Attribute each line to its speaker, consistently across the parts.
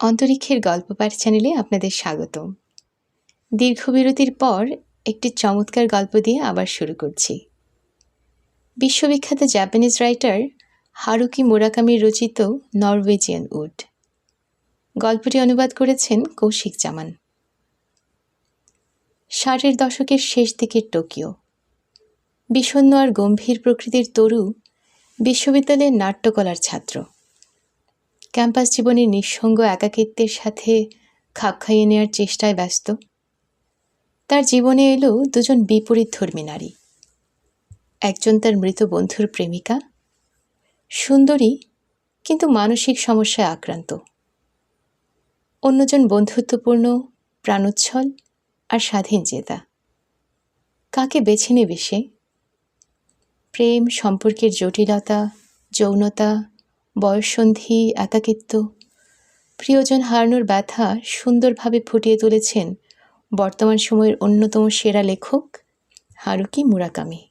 Speaker 1: অন্তরিক্ষের গল্প পাঠ চ্যানেলে আপনাদের স্বাগতম। দীর্ঘ বিরতির পর একটি চমৎকার গল্প দিয়ে আবার শুরু করছি। বিশ্ববিখ্যাত জাপানিজ রাইটার হারুকি মুরাকামির রচিত নরওয়েজিয়ান উড। গল্পটি অনুবাদ করেছেন কৌশিক জামান। ষাটের দশকের শেষ দিকের টোকিও। বিষণ্ন আর গম্ভীর প্রকৃতির তরু বিশ্ববিদ্যালয়ের নাট্যকলার ছাত্র। ক্যাম্পাস জীবনের নিঃসঙ্গ একাকিত্বের সাথে খাপ খাইয়ে নেওয়ার চেষ্টায় ব্যস্ত। তার জীবনে এলো দুজন বিপরীত ধর্মী নারী। একজন তার মৃত বন্ধুর প্রেমিকা, সুন্দরী কিন্তু মানসিক সমস্যায় আক্রান্ত। অন্যজন বন্ধুত্বপূর্ণ, প্রাণোচ্ছল আর স্বাধীন চেতা কাকে বেছে নেবে সে? প্রেম, সম্পর্কের জটিলতা, যৌনতা বয়ঃসন্ধি একাকিত্ব প্রিয়জন হারানোর ব্যথা সুন্দরভাবে ফুটিয়ে তুলেছেন বর্তমান সময়ের অন্যতম সেরা লেখক হারুকি মুরাকামি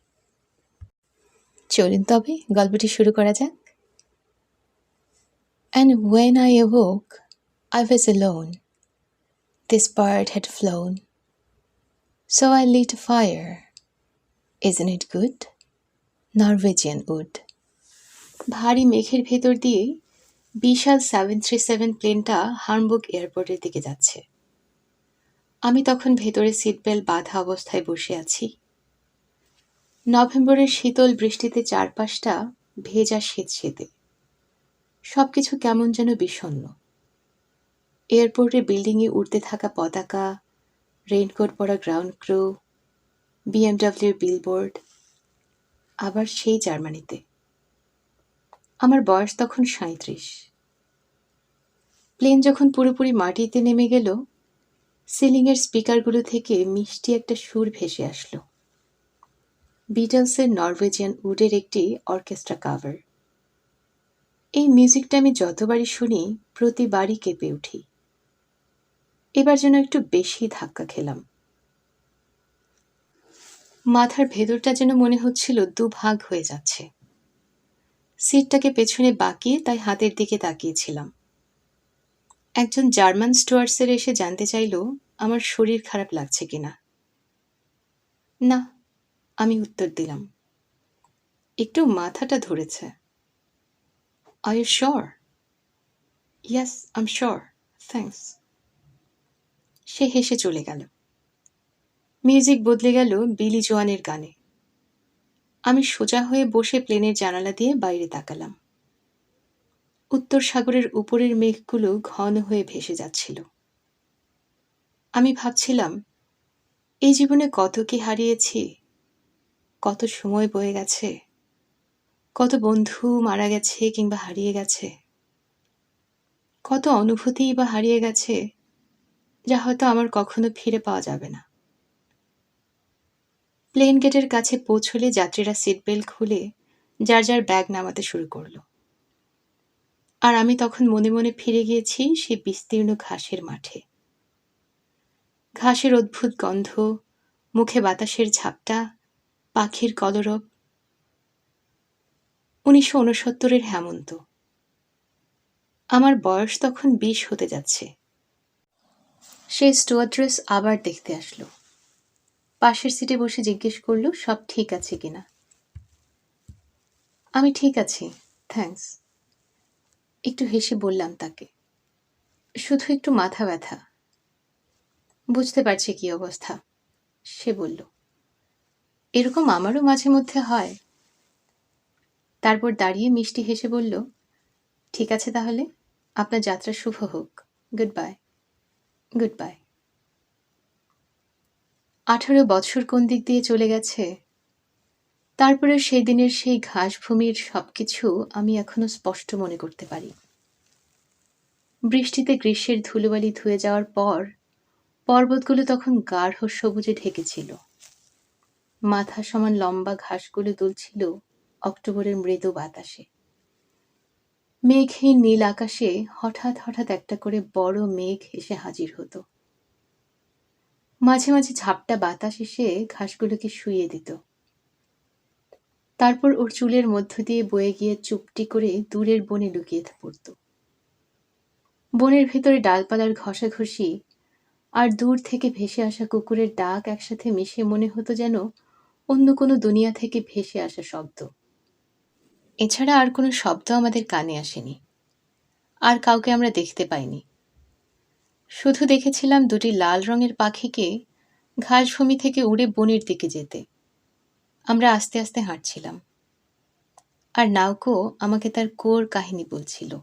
Speaker 1: চলুন তবে গল্পটি শুরু করা যাক And when I awoke, I was alone. This bird had flown. So I lit a fire. Isn't it good? Norwegian wood. ভারী মেঘের ভেতর দিয়ে বিশাল সেভেন থ্রি সেভেন প্লেনটা হার্মবুক এয়ারপোর্টের দিকে যাচ্ছে। আমি তখন ভেতরে সিট বেল্ট বাঁধা অবস্থায় বসে আছি। নভেম্বরের শীতল বৃষ্টিতে চারপাশটা ভেজা শীত শীতে সব কিছু কেমন যেন বিষণ্ন এয়ারপোর্টের বিল্ডিংয়ে উড়তে থাকা পতাকা রেইনকোট পরা গ্রাউন্ড ক্রু বিএমডাব্লিউর বিলবোর্ড আবার সেই জার্মানিতে। আমার বয়স তখন সাঁত্রিশ প্লেন যখন পুরোপুরি মাটিতে নেমে গেল, সিলিংয়ের স্পিকারগুলো থেকে মিষ্টি একটা সুর ভেসে আসলো। বিটলসের নরওয়েজিয়ান উডের একটি অর্কেস্ট্রা কাভার। এই মিউজিকটা আমি যতবারই শুনি, প্রতিবারই কেঁপে উঠি। এবার যেন একটু বেশি ধাক্কা খেলাম। মাথার ভেতরটা যেন মনে হচ্ছিল দুভাগ হয়ে যাচ্ছে। সিটটাকে পেছনে বাঁকিয়ে তাই হাতের দিকে তাকিয়েছিলাম। একজন জার্মান স্টুয়ার্সের এসে জানতে চাইল, আমার শরীর খারাপ লাগছে কিনা? না, আমি উত্তর দিলাম। একটু মাথাটা ধরেছে। I you sure yes am sure thanks সে হেসে চলে গেল। মিউজিক বদলে গেল বিলি জোয়ানের গানে। আমি সোজা হয়ে বসে প্লেনের জানালা দিয়ে বাইরে তাকালাম। উত্তর সাগরের উপরের মেঘগুলো ঘন হয়ে ভেসে যাচ্ছিল। আমি ভাবছিলাম, এই জীবনে কত কি হারিয়েছি, কত সময় বয়ে গেছে, কত বন্ধু মারা গেছে কিংবা হারিয়ে গেছে, কত অনুভূতিই বা হারিয়ে গেছে, যা হয়তো আমার কখনো ফিরে পাওয়া যাবে না। প্লেন গেটের কাছে পৌঁছলে যাত্রীরা সিট বেল্ট খুলে যার যার ব্যাগ নামাতে শুরু করল। আর আমি তখন মনে মনে ফিরে গিয়েছি সে বিস্তীর্ণ ঘাসের মাঠে। ঘাসের অদ্ভুত গন্ধ, মুখে বাতাসের ঝাপটা, পাখির কলরব। উনিশশো উনসত্তরের হেমন্ত। আমার বয়স তখন বিশ হতে যাচ্ছে। সে স্টুয়ার্ড্রেস আবার দেখতে আসলো। পাশের সিটে বসে জিজ্ঞেস করল, সব ঠিক আছে কিনা? আমি ঠিক আছি থ্যাঙ্কস একটু হেসে বললাম তাকে, শুধু একটু মাথা ব্যথা। বুঝতে পারছি কি অবস্থা, সে বলল। এরকম আমারও মাঝে মধ্যে হয়। তারপর দাঁড়িয়ে মিষ্টি হেসে বলল, ঠিক আছে তাহলে, আপনার যাত্রা শুভ হোক গুড বাই গুড বাই আঠারো বছর কোন দিক দিয়ে চলে গেছে? তারপরে সেই দিনের সেই ঘাসভূমির সবকিছু আমি এখনও স্পষ্ট মনে করতে পারি। বৃষ্টিতে গ্রীষ্মের ধুলোবালি ধুয়ে যাওয়ার পর পর্বতগুলো তখন গাঢ় সবুজে ঢেকেছিল। মাথা সমান লম্বা ঘাসগুলো দুলছিল অক্টোবরের মৃদু বাতাসে। মেঘহীন নীল আকাশে হঠাৎ হঠাৎ একটা করে বড় মেঘ এসে হাজির হতো। মাঝে মাঝে ঝাপটা বাতাস এসে ঘাসগুলোকে শুইয়ে দিত। তারপর ওর চুলের মধ্য দিয়ে বয়ে গিয়ে চুপটি করে দূরের বনে লুকিয়ে পড়ত। বনের ভেতরে ডালপালার ঘষাঘষি আর দূর থেকে ভেসে আসা কুকুরের ডাক একসাথে মিশে মনে হতো যেন অন্য কোনো দুনিয়া থেকে ভেসে আসা শব্দ। এছাড়া আর কোনো শব্দ আমাদের কানে আসেনি। আর কাউকে আমরা দেখতে পাইনি। শুধু দেখেছিলাম দুটি লাল রঙের পাখিকে ঘাসভূমি থেকে উড়ে বনের দিকে যেতে। আমরা আস্তে আস্তে হাঁটছিলাম। আর নাউকো আমাকে তার কোর কাহিনী বলছিল।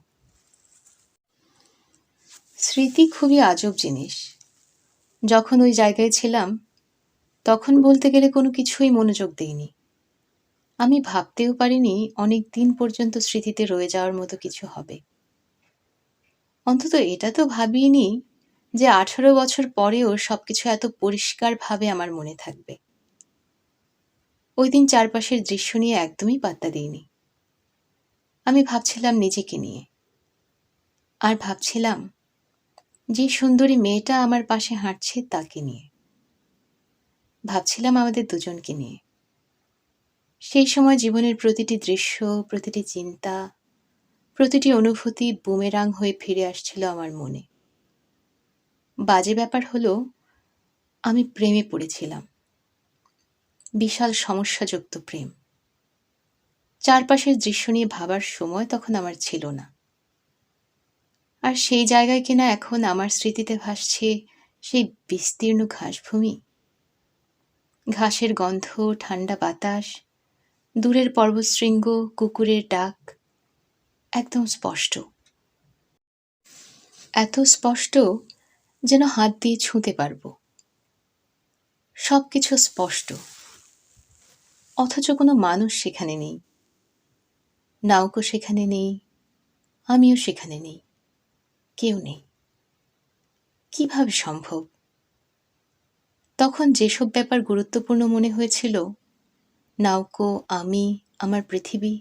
Speaker 1: স্মৃতি খুবই আজব জিনিস। যখন ওই জায়গায় ছিলাম, তখন বলতে গেলে কোনো কিছুই মনোযোগ দেইনি। আমি ভাবতেও পারিনি অনেক দিন পর্যন্ত স্মৃতিতে রয়ে যাওয়ার মতো কিছু হবে। অন্তত এটা তো ভাবিনি যে আঠারো বছর পরেও সবকিছু এত পরিষ্কারভাবে আমার মনে থাকবে। ওই দিন চারপাশের দৃশ্য নিয়ে একদমই পাত্তা দিইনি। আমি ভাবছিলাম নিজেকে নিয়ে। আর ভাবছিলাম, যে সুন্দরী মেয়েটা আমার পাশে হাঁটছে তাকে নিয়ে। ভাবছিলাম আমাদের দুজনকে নিয়ে। সেই সময় জীবনের প্রতিটি দৃশ্য, প্রতিটি চিন্তা, প্রতিটি অনুভূতি বুমেরাং হয়ে ফিরে আসছিল আমার মনে। বাজে ব্যাপার হলো, আমি প্রেমে পড়েছিলাম। বিশাল সমস্যাযুক্ত প্রেম। চারপাশের দৃশ্য নিয়ে ভাবার সময় তখন আমার ছিল না। আর সেই জায়গায় কিনা এখন আমার স্মৃতিতে ভাসছে সেই বিস্তীর্ণ ঘাসভূমি। ঘাসের গন্ধ, ঠান্ডা বাতাস, দূরের পর্বতশৃঙ্গ, কুকুরের ডাক, একদম স্পষ্ট। এত স্পষ্ট যেন হাত দিয়ে ছুঁতে পারব। সব কিছু স্পষ্ট। অথচ কোনো মানুষ সেখানে নেই। নাউকো সেখানে নেই, আমিও সেখানে নেই, কেউ নেই। কীভাবে সম্ভব? তখন যেসব ব্যাপার গুরুত্বপূর্ণ মনে হয়েছিল নাউকো আমি, আমার পৃথিবী,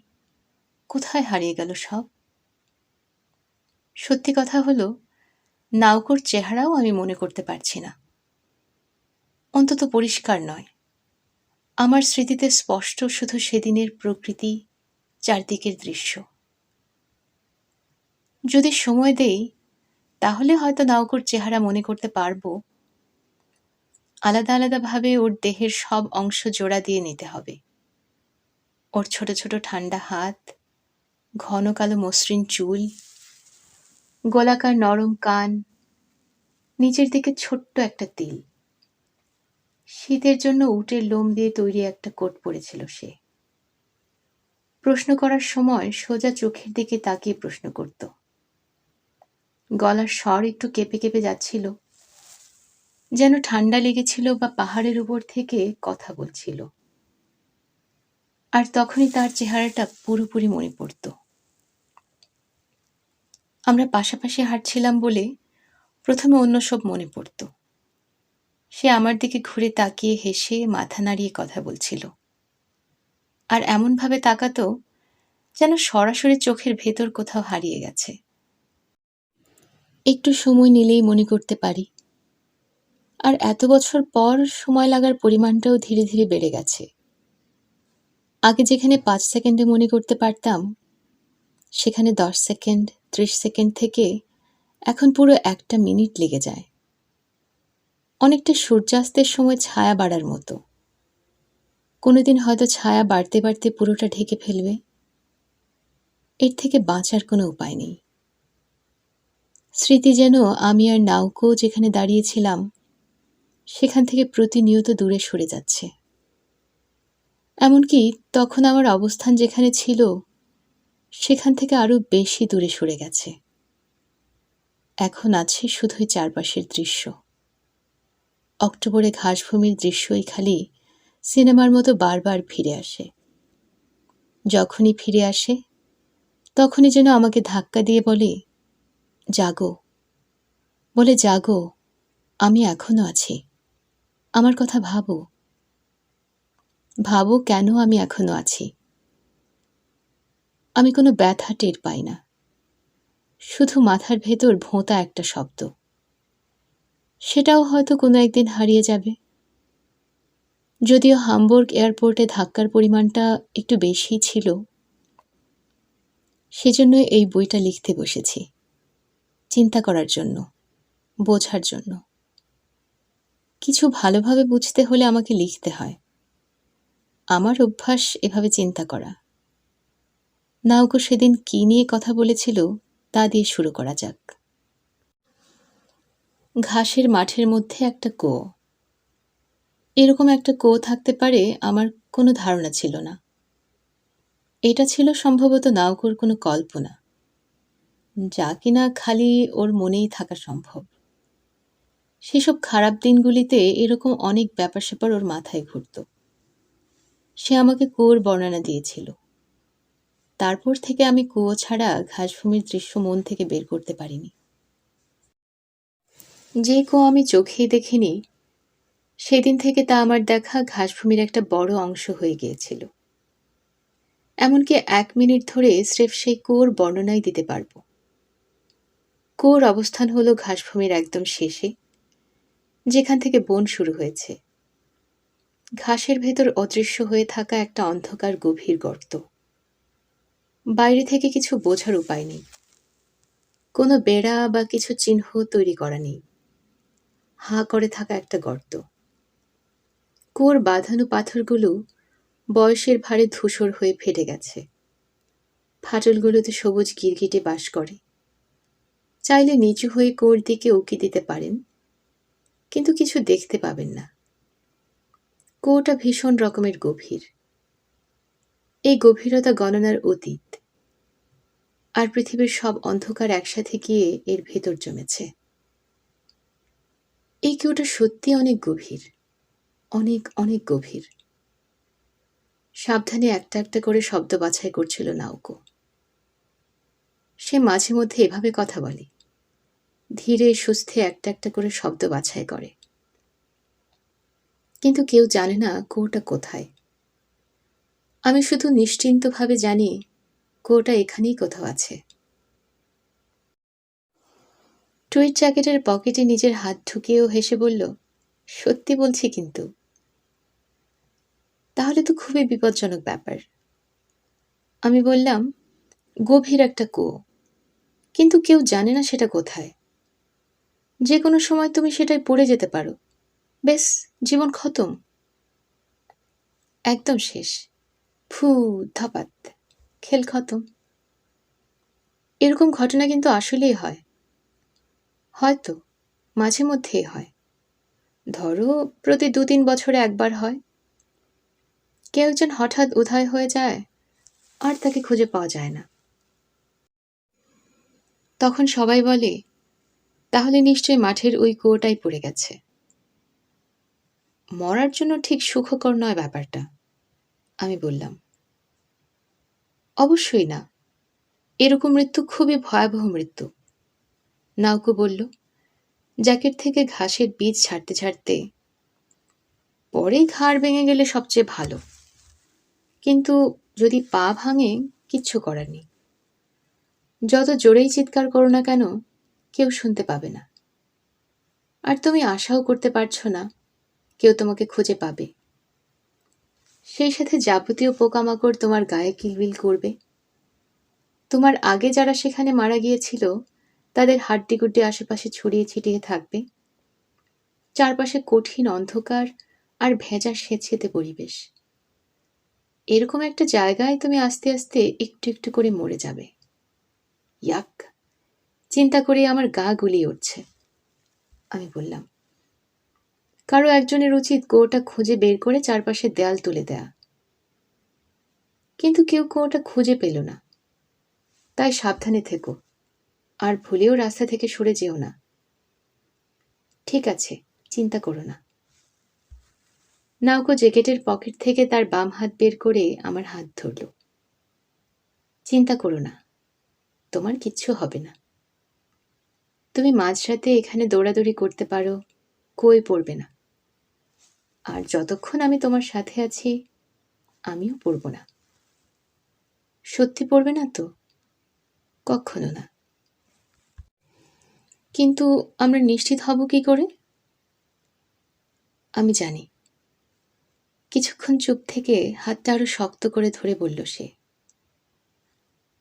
Speaker 1: কোথায় হারিয়ে গেল সব? সত্যি কথা হলো নাউকোর চেহারাও আমি মনে করতে পারছি না। অন্তত পরিষ্কার নয়। আমার স্মৃতিতে স্পষ্ট শুধু সেদিনের প্রকৃতি, চারদিকের দৃশ্য। যদি সময় দেই, তাহলে হয়তো নাউকোর চেহারা মনে করতে পারব। আলাদা আলাদাভাবে ওর দেহের সব অংশ জোড়া দিয়ে নিতে হবে। ওর ছোট ছোট ঠান্ডা হাত, ঘন কালো মসৃণ চুল গোলাকার নরম কান, নিচের দিকে ছোট্ট একটা তিল। শীতের জন্য উটের লোম দিয়ে তৈরি একটা কোট পরেছিল সে। প্রশ্ন করার সময় সোজা চোখের দিকে তাকিয়ে প্রশ্ন করত। গলার স্বর একটু কেঁপে কেঁপে যাচ্ছিল, যেন ঠান্ডা লেগেছিল বা পাহাড়ের উপর থেকে কথা বলছিল। আর তখনই তার চেহারাটা পুরোপুরি মনে পড়ত। আমরা পাশাপাশি হাঁটছিলাম বলে প্রথমে অন্য সব মনে পড়ত। সে আমার দিকে ঘুরে তাকিয়ে হেসে মাথা নাড়িয়ে কথা বলছিল। আর এমনভাবে তাকাতো যেন সরাসরি চোখের ভেতর কোথাও হারিয়ে গেছে। একটু সময় নিলেই মনে করতে পারি। আর এত বছর পর সময় লাগার পরিমাণটাও ধীরে ধীরে বেড়ে গেছে। আগে যেখানে পাঁচ সেকেন্ডে মনে করতে পারতাম, সেখানে দশ সেকেন্ড ত্রিশ সেকেন্ড থেকে এখন পুরো একটা মিনিট লেগে যায়। অনেকটা সূর্যাস্তের সময় ছায়া বাড়ার মতো। কোনোদিন হয়তো ছায়া বাড়তে বাড়তে পুরোটা ঢেকে ফেলবে। এর থেকে বাঁচার কোনো উপায় নেই। স্মৃতি যেন আমি আর নাউকো যেখানে দাঁড়িয়েছিলাম, সেখান থেকে প্রতিনিয়ত দূরে সরে যাচ্ছে। এমনকি তখন আমার অবস্থান যেখানে ছিল সেখান থেকে আরও বেশি দূরে সরে গেছে। এখন আছে শুধুই চারপাশের দৃশ্য। অক্টোবরে ঘাসভূমির দৃশ্যই খালি সিনেমার মতো বারবার ফিরে আসে। যখনই ফিরে আসে, তখনই যেন আমাকে ধাক্কা দিয়ে বলে, জাগো। বলে, জাগো, আমি এখনও আছি। আমার কথা ভাবো। ভাবো কেন আমি এখনও আছি? আমি কোনো ব্যথা টের পাই না। শুধু মাথার ভেতর ভোঁতা একটা শব্দ। সেটাও হয়তো কোনো একদিন হারিয়ে যাবে। যদিও হামবুর্গ এয়ারপোর্টে ধাক্কার পরিমাণটা একটু বেশি ছিল, সেজন্য এই বইটা লিখতে বসেছি, চিন্তা করার জন্য, বোঝার জন্য। কিছু ভালোভাবে বুঝতে হলে আমাকে লিখতে হয়। আমার অভ্যাস এভাবে চিন্তা করা। নাওকো সেদিন কি নিয়ে কথা বলেছিল, তা দিয়ে শুরু করা যাক। ঘাসের মাঠের মধ্যে একটা কুয়ো এরকম একটা কুয়ো থাকতে পারে আমার কোনো ধারণা ছিল না। এটা ছিল সম্ভবত নাওকোর কোনো কল্পনা। যা কিনা খালি ওর মনেই থাকা সম্ভব। সেসব খারাপ দিনগুলিতে এরকম অনেক ব্যাপার স্যাপার ওর মাথায় ঘুরত। সে আমাকে কুয়োর বর্ণনা দিয়েছিল। তারপর থেকে আমি কুয়ো ছাড়া ঘাসভূমির দৃশ্য মন থেকে বের করতে পারিনি। যে কুয়ো আমি চোখেই দেখিনি, সেদিন থেকে তা আমার দেখা ঘাসভূমির একটা বড় অংশ হয়ে গিয়েছিল। এমনকি এক মিনিট ধরে স্রেফ সেই কুয়োর বর্ণনাই দিতে পারব। কুয়োর অবস্থান হলো ঘাসভূমির একদম শেষে, যেখান থেকে বন শুরু হয়েছে। ঘাসের ভেতর অদৃশ্য হয়ে থাকা একটা অন্ধকার গভীর গর্ত। বাইরে থেকে কিছু বোঝার উপায় নেই। কোনো বেড়া বা কিছু চিহ্ন তৈরি করা নেই। হাঁ করে থাকা একটা গর্ত। কুয়োর বাঁধানো পাথরগুলো বয়সের ভারে ধূসর হয়ে ফেটে গেছে। ফাটলগুলোতে সবুজ গিরগিটে বাস করে। চাইলে নিচু হয়ে কুয়োর দিকে উকি দিতে পারেন, কিন্তু কিছু দেখতে পাবেন না। কুয়োটা ভীষণ রকমের গভীর। এই গভীরতা গণনার অতীত। আর পৃথিবীর সব অন্ধকার একসাথে গিয়ে এর ভেতর জমেছে। এই কুয়োটা সত্যি অনেক গভীর। অনেক অনেক গভীর। সাবধানে একটা একটা করে শব্দ বাছাই করছিল নাউকো সে মাঝে মধ্যে এভাবে কথা বলে। ধীরে, সুস্থে একটা একটা করে শব্দ বাছাই করে। কিন্তু কেউ জানে না কোটা কোথায়। আমি শুধু নিশ্চিন্তভাবে জানি কুয়োটা এখানেই কোথাও আছে। টুইট জ্যাকেটের পকেটে নিজের হাত ঢুকিয়েও হেসে বলল, সত্যি বলছি কিন্তু। তাহলে তো খুবই বিপজ্জনক ব্যাপার। আমি বললাম, গভীর একটা কুয়ো। কিন্তু কেউ জানে না সেটা কোথায়। যে কোনো সময় তুমি সেটাই পড়ে যেতে পারো। বেশ, জীবন খতম। একদম শেষ। ফু, ধপাত। খেল খতম। এরকম ঘটনা কিন্তু আসলেই হয়। হয়তো, মাঝে মধ্যেই হয়। ধরো, প্রতি দু তিন বছরে একবার হয়। কেউ একজন হঠাৎ উধায় হয়ে যায়, আর তাকে খুঁজে পাওয়া যায় না। তখন সবাই বলে, তাহলে নিশ্চয়ই মাঠের ওই কুয়োটাই পড়ে গেছে। মরার জন্য ঠিক সুখকর নয় ব্যাপারটা, আমি বললাম। অবশ্যই না। এরকম মৃত্যু খুবই ভয়াবহ মৃত্যু। নাউকো বলল, জ্যাকেট থেকে ঘাসের বীজ ছাড়তে ছাড়তে পরে ঘাড় ভেঙে গেলে সবচেয়ে ভালো। কিন্তু যদি পা ভাঙে, কিচ্ছু করার নেই। যত জোরেই চিৎকার করো না কেন, কেউ শুনতে পাবে না। আর তুমি আশাও করতে পারছ না, কেউ তোমাকে খুঁজে পাবে। সেই সাথে যাবতীয় পোকামাকড় তোমার গায়ে কিলবিল করবে। তোমার আগে যারা সেখানে মারা গিয়েছিল, তাদের হাড্ডিগুড্ডি আশেপাশে ছড়িয়ে ছিটিয়ে থাকবে। চারপাশে কঠিন অন্ধকার আর ভেজা সেচেতে পরিবেশ। এরকম একটা জায়গায় তুমি আস্তে আস্তে একটু একটু করে মরে যাবে। ইয়াক, চিন্তা করে আমার গা গুলিয়ে উঠছে, আমি বললাম। কারও একজনের উচিত কুয়োটা খুঁজে বের করে চারপাশে দেয়াল তুলে দেয়া। কিন্তু কেউ কুয়োটা খুঁজে পেল না। তাই সাবধানে থেকো। আর ভুলেও রাস্তা থেকে সরে যেও না। ঠিক আছে, চিন্তা করো না। নাওকো জ্যাকেটের পকেট থেকে তার বাম হাত বের করে আমার হাত ধরল। চিন্তা করো না, তোমার কিচ্ছু হবে না। তুমি মাঝরাতে এখানে দৌড়াদৌড়ি করতে পারো। কই পড়বে না। আর যতক্ষণ আমি তোমার সাথে আছি, আমিও পড়ব না। সত্যি পড়বে না তো? কখনো না। কিন্তু আমরা নিশ্চিত হব কি করে? আমি জানি। কিছুক্ষণ চুপ থেকে হাতটা আরও শক্ত করে ধরে বলল সে।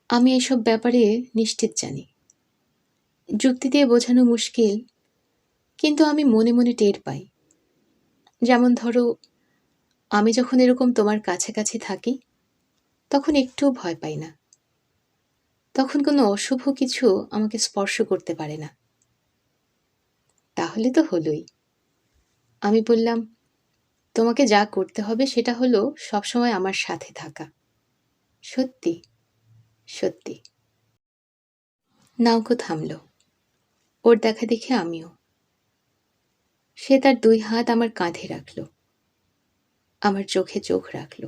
Speaker 1: আমি এসব ব্যাপারে নিশ্চিত জানি। যুক্তি দিয়ে বোঝানো মুশকিল কিন্তু আমি মনে মনে টের পাই। যেমন ধরো, আমি যখন এরকম তোমার কাছাকাছি থাকি, তখন একটুও ভয় পাই না। তখন কোনো অশুভ কিছু আমাকে স্পর্শ করতে পারে না। তাহলে তো হলোই। আমি বললাম, তোমাকে যা করতে হবে সেটা হলো সবসময় আমার সাথে থাকা। সত্যি সত্যি। নাউকো থামল। ওর দেখা দেখে আমিও। সে তার দুই হাত আমার কাঁধে রাখল। আমার চোখে চোখ রাখল।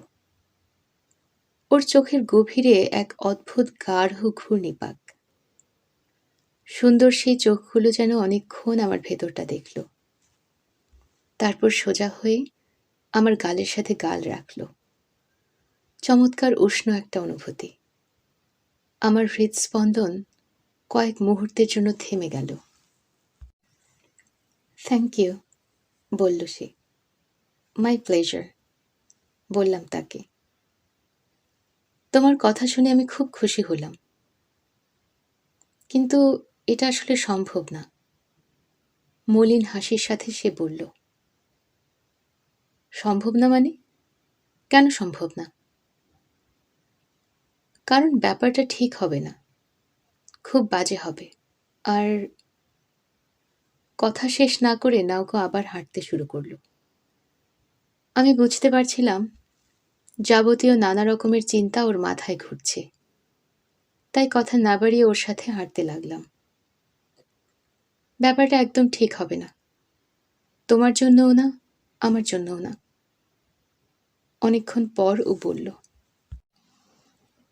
Speaker 1: ওর চোখের গভীরে এক অদ্ভুত গাঢ় ঘূর্ণিপাক সুন্দর সেই চোখগুলো যেন অনেকক্ষণ আমার ভেতরটা দেখল। তারপর সোজা হয়ে আমার গালের সাথে গাল রাখল। চমৎকার উষ্ণ একটা অনুভূতি। আমার হৃদস্পন্দন কয়েক মুহূর্তের জন্য থেমে গেল। থ্যাংক ইউ বলল সে। মাই প্লেজার বললাম তাকে। তোমার কথা শুনে আমি খুব খুশি হলাম। কিন্তু এটা আসলে সম্ভব না। মলিন হাসির সাথে সে বলল, সম্ভব না মানে? কেন সম্ভব না? কারণ ব্যাপারটা ঠিক হবে না। খুব বাজে হবে। আর কথা শেষ না করে নাওকো আবার হাঁটতে শুরু করল। আমি বুঝতে পারছিলাম, যাবতীয় নানা রকমের চিন্তা ওর মাথায় ঘুরছে। তাই কথা না বাড়িয়ে ওর সাথে হাঁটতে লাগলাম। ব্যাপারটা একদম ঠিক হবে না। তোমার জন্যও না, আমার জন্যও না। অনেকক্ষণ পর ও বলল,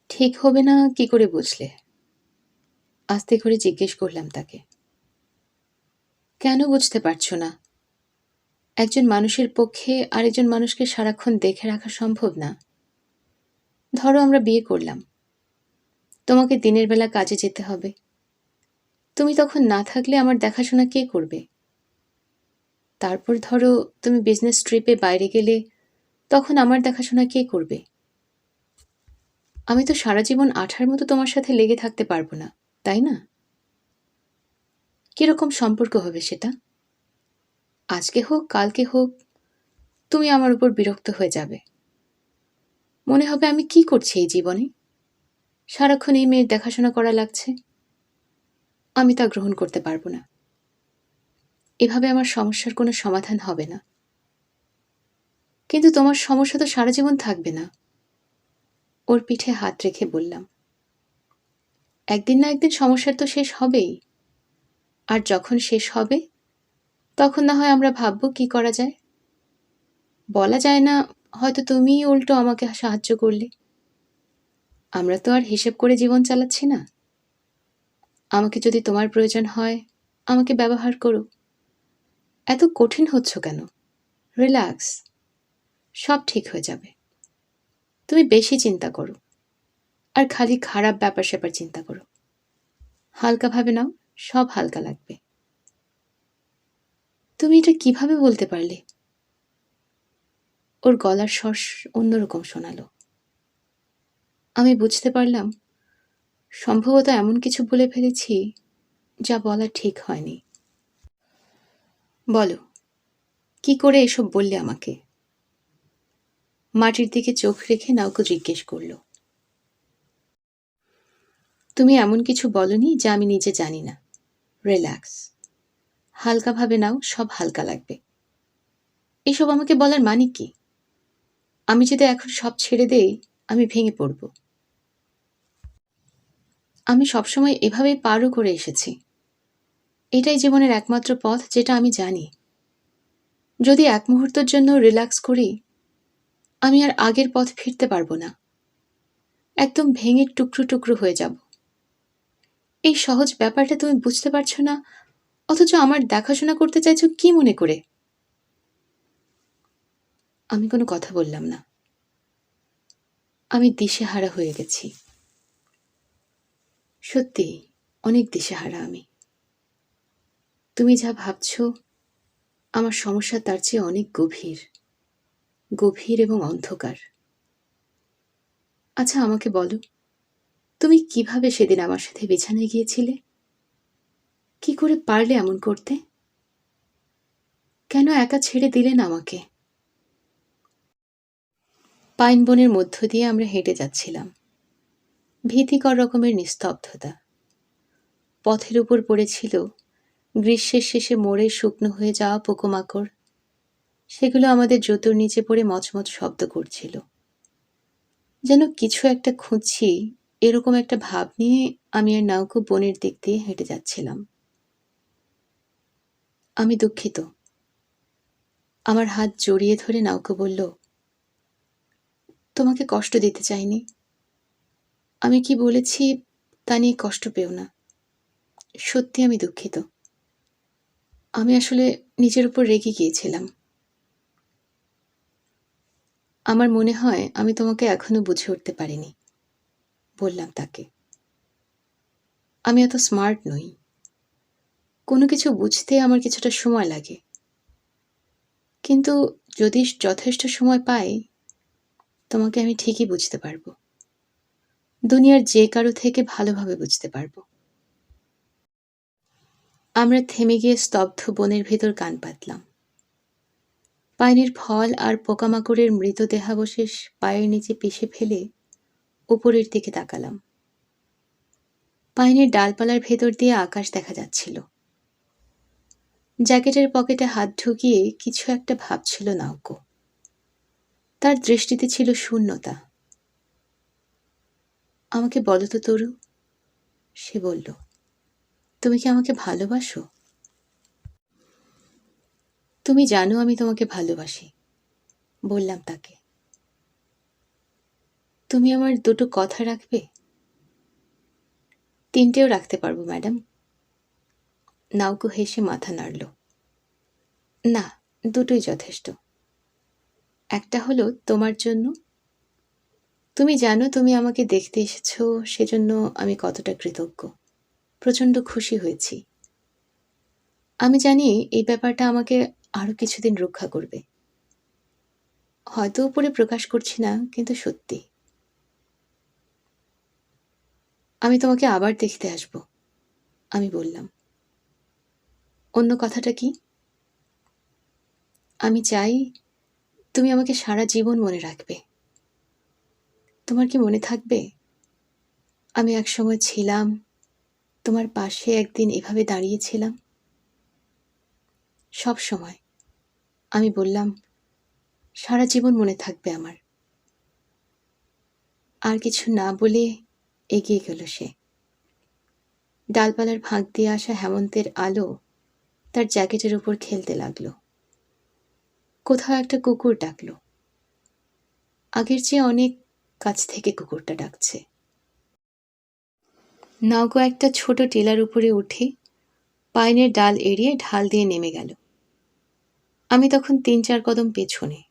Speaker 1: ঠিক হবে না, কি করে বুঝলে? আস্তে করে জিজ্ঞেস করলাম তাকে। কেন বুঝতে পারছ না? একজন মানুষের পক্ষে আরেকজন মানুষকে সারাক্ষণ দেখে রাখা সম্ভব না। ধরো আমরা বিয়ে করলাম। তোমাকে দিনের বেলা কাজে যেতে হবে। তুমি তখন না থাকলে আমার দেখাশোনা কে করবে? তারপর ধরো তুমি বিজনেস ট্রিপে বাইরে গেলে তখন আমার দেখাশোনা কে করবে? আমি তো সারা জীবন আঠার মতো তোমার সাথে লেগে থাকতে পারব না, তাই না? কীরকম সম্পর্ক হবে সেটা? আজকে হোক, কালকে হোক, তুমি আমার উপর বিরক্ত হয়ে যাবে। মনে হবে আমি কি করছি এই জীবনে? সারাক্ষণ এই মেয়ের দেখাশোনা করা লাগছে। আমি তা গ্রহণ করতে পারব না। এভাবে আমার সমস্যার কোনো সমাধান হবে না। কিন্তু তোমার সমস্যা তো সারা জীবন থাকবে না। ওর পিঠে হাত রেখে বললাম, একদিন না একদিন সমস্যার তো শেষ হবেই। আর যখন শেষ হবে, তখন না হয় আমরা ভাববো কি করা যায়। বলা যায় না, হয়তো তুমিই উল্টো আমাকে সাহায্য করলে। আমরা তো আর হিসেব করে জীবন চালাচ্ছি না। আমাকে যদি তোমার প্রয়োজন হয়, আমাকে ব্যবহার করো। এত কঠিন হচ্ছ কেন? রিল্যাক্স। সব ঠিক হয়ে যাবে। তুমি বেশি চিন্তা করো। আর খালি খারাপ ব্যাপার স্যাপার চিন্তা করো। হালকাভাবে নাও। সব হালকা লাগবে। তুমি এটা কীভাবে বলতে পারলে? ওর গলার স্বর অন্যরকম শোনালো। আমি বুঝতে পারলাম, সম্ভবত এমন কিছু বলে ফেলেছি যা বলা ঠিক হয়নি। বলো, কি করে এসব বললে আমাকে? মাটির দিকে চোখ রেখে নাওকে জিজ্ঞেস করল। তুমি এমন কিছু বলনি যা আমি নিজে জানি না। রিল্যাক্স হালকাভাবে নাও, সব হালকা লাগবে। এসব আমাকে বলার মানে কি? আমি যদি এখন সব ছেড়ে দেই, আমি ভেঙে পড়ব। আমি সবসময় এভাবেই পারও করে এসেছি। এটাই জীবনের একমাত্র পথ, যেটা আমি জানি। যদি এক মুহূর্তের জন্য রিল্যাক্স করি, আমি আর আগের পথ ফিরতে পারব না। একদম ভেঙে টুকরো টুকরো হয়ে যাব। এই সহজ ব্যাপারটা তুমি বুঝতে পারছ না, অথচ আমার দেখাশোনা করতে চাইছো কি মনে করে? আমি কোনো কথা বললাম না। আমি দিশেহারা হয়ে গেছি। সত্যি, অনেক দিশেহারা আমি। তুমি যা ভাবছ, আমার সমস্যা তার চেয়ে অনেক গভীর। গভীর এবং অন্ধকার। আচ্ছা আমাকে বলো তুমি কীভাবে সেদিন আমার সাথে বিছানায় গিয়েছিলে? কি করে পারলে এমন করতে? কেন একা ছেড়ে দিলেন আমাকে? পাইন বনের মধ্য দিয়ে আমরা হেঁটে যাচ্ছিলাম। ভীতিকর রকমের নিস্তব্ধতা। পথের উপর পড়েছিল গ্রীষ্মের শেষে মোড়ে শুকনো হয়ে যাওয়া পোকোমাকড়। সেগুলো আমাদের জুতোর নিচে পড়ে মচমচ শব্দ করছিল। যেন কিছু একটা খুঁজছি এরকম একটা ভাব নিয়ে আমি আর নাউকো বনের দিক দিয়ে হেঁটে যাচ্ছিলাম। আমি দুঃখিত। আমার হাত জড়িয়ে ধরে নাউকো বলল, তোমাকে কষ্ট দিতে চাইনি। আমি কি বলেছি তা নিয়ে কষ্ট পেও না। সত্যি আমি দুঃখিত। আমি আসলে নিজের উপর রেগে গিয়েছিলাম। আমার মনে হয় আমি তোমাকে এখনও বুঝে উঠতে পারিনি। বললাম তাকে। আমি এত স্মার্ট নই। কোনো কিছু বুঝতে আমার কিছুটা সময় লাগে। কিন্তু যদি যথেষ্ট সময় পাই, তোমাকে আমি ঠিকই বুঝতে পারব। দুনিয়ার যে কারও থেকে ভালোভাবে বুঝতে পারব। আমরা থেমে গিয়ে স্তব্ধ বনের ভেতর কান পাতলাম। পাইনের ফল আর পোকামাকড়ের মৃতদেহাবশেষ পায়ের নিচে পিষে ফেলে উপরের দিকে তাকালাম। পাইনের ডালপালার ভেতর দিয়ে আকাশ দেখা যাচ্ছিল। জ্যাকেটের পকেটে হাত ঢুকিয়ে কিছু একটা ভাবছিল নাওকো। তার দৃষ্টিতে ছিল শূন্যতা। আমাকে বলো তো তরু, সে বলল। তুমি কি আমাকে ভালোবাসো? তুমি জানো আমি তোমাকে ভালোবাসি, বললাম তাকে। তুমি আমার দুটো কথা রাখবে? তিনটেও রাখতে পারব, ম্যাডাম। নাউকু হেসে মাথা নাড়ল। না, দুটোই যথেষ্ট। একটা হলো তোমার জন্য। তুমি জানো তুমি আমাকে দেখতে এসেছ, সেজন্য আমি কতটা কৃতজ্ঞ। প্রচণ্ড খুশি হয়েছি। আমি জানি এই ব্যাপারটা আমাকে আরও কিছুদিন রক্ষা করবে। হয়তো উপরে প্রকাশ করছি না, কিন্তু সত্যি। আমি তোমাকে আবার দেখতে আসব, আমি বললাম। অন্য কথাটা কি? আমি চাই তুমি আমাকে সারা জীবন মনে রাখবে। তোমার কি মনে থাকবে? আমি একসময় ছিলাম, তোমার পাশে একদিন এভাবে দাঁড়িয়েছিলাম সব সময় আমি বললাম, সারা জীবন মনে থাকবে আমার। আর কিছু না বলে এগিয়ে গেল সে। ডালপালার ফাঁক দিয়ে আসা হেমন্তের আলো তার জ্যাকেটের উপর খেলতে লাগল। কোথাও একটা কুকুর ডাকলো। আগের চেয়ে অনেক কাছ থেকে কুকুরটা ডাকছে। নাওগো একটা ছোট টেলার উপরে উঠে পাইনের ডাল এড়িয়ে ঢাল দিয়ে নেমে গেল। আমি তখন তিন চার কদম পেছনে।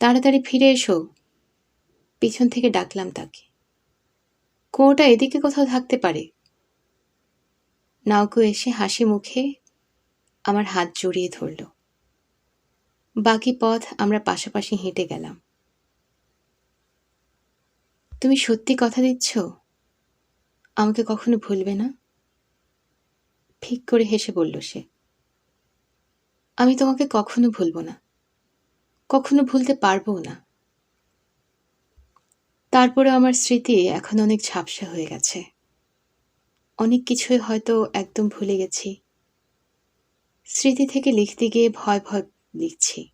Speaker 1: তাড়াতাড়ি ফিরে এসো। পিছন থেকে ডাকলাম তাকে। কোঁটা এদিকে কোথাও থাকতে পারে। নাওকো এসে হাসি মুখে আমার হাত জড়িয়ে ধরল। বাকি পথ আমরা পাশাপাশি হেঁটে গেলাম। তুমি সত্যি কথা দিচ্ছ? আমাকে কখনো ভুলবে না? ঠিক করে হেসে বলল সে। আমি তোমাকে কখনো ভুলব না। কখনো ভুলতে পারব না। তারপরে আমার স্মৃতি এখন অনেক ঝাপসা হয়ে গেছে। অনেক কিছুই হয়তো একদম ভুলে গেছি। স্মৃতি থেকে লিখতে গিয়ে ভয় ভয় লিখছি।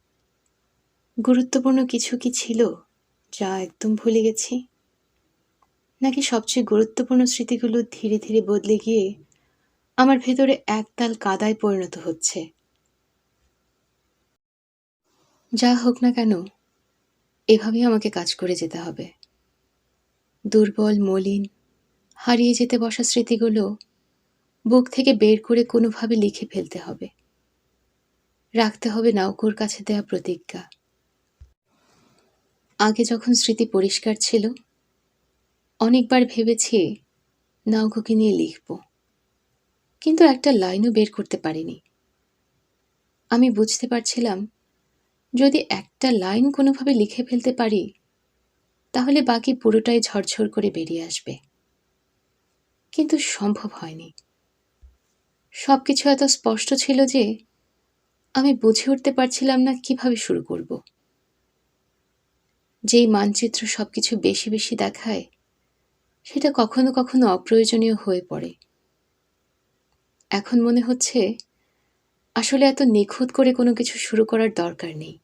Speaker 1: গুরুত্বপূর্ণ কিছু কি ছিল যা একদম ভুলে গেছি? নাকি সবচেয়ে গুরুত্বপূর্ণ স্মৃতিগুলো ধীরে ধীরে বদলে গিয়ে আমার ভেতরে একতাল কাদায় পরিণত হচ্ছে? যা হোক না কেন, এভাবেই আমাকে কাজ করে যেতে হবে। দুর্বল, মলিন, হারিয়ে যেতে বসা স্মৃতিগুলো বুক থেকে বের করে কোনোভাবে লিখে ফেলতে হবে। রাখতে হবে নাউকুর কাছে দেয়া প্রতিজ্ঞা। আগে যখন স্মৃতি পরিষ্কার ছিল, অনেকবার ভেবেছি নাউকুকে নিয়ে লিখব। কিন্তু একটা লাইনও বের করতে পারিনি। আমি বুঝতে পারছিলাম, যদি একটা লাইন কোনোভাবে লিখে ফেলতে পারি তাহলে বাকি পুরোটাই ঝরঝর করে বেরিয়ে আসবে। কিন্তু সম্ভব হয়নি। সব কিছু এত স্পষ্ট ছিল যে আমি বুঝে উঠতে পারছিলাম না কীভাবে শুরু করব। যেই মানচিত্র সব কিছু বেশি বেশি দেখায়, সেটা কখনো কখনো অপ্রয়োজনীয় হয়ে পড়ে। এখন মনে হচ্ছে আসলে এত নিখুঁত করে কোনো কিছু শুরু করার দরকার নেই।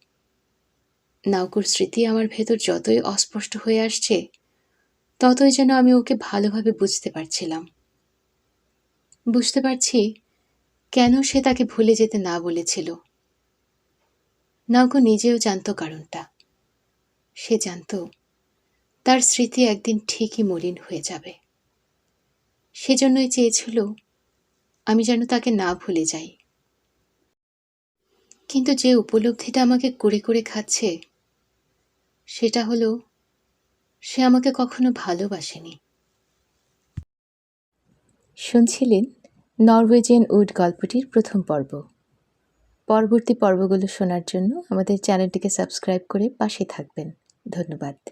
Speaker 1: নাউকুর স্মৃতি আমার ভেতর যতই অস্পষ্ট হয়ে আসছে, ততই যেন আমি ওকে ভালোভাবে বুঝতে পারছিলাম। বুঝতে পারছি কেন সে তাকে ভুলে যেতে না বলেছিল। নাউকো নিজেও জানত কারণটা। সে জানতো তার স্মৃতি একদিন ঠিকই মলিন হয়ে যাবে। সেজন্যই চেয়েছিল আমি যেন তাকে না ভুলে যাই। কিন্তু যে উপলব্ধিটা আমাকে করে করে খাচ্ছে সেটা হলো, সে আমাকে কখনো ভালোবাসেনি। শুনছিলেন নরওয়েজিয়ান উড গল্পটির প্রথম পর্ব। পরবর্তী পর্বগুলো শোনার জন্য আমাদের চ্যানেলটিকে সাবস্ক্রাইব করে পাশে থাকবেন। ধন্যবাদ।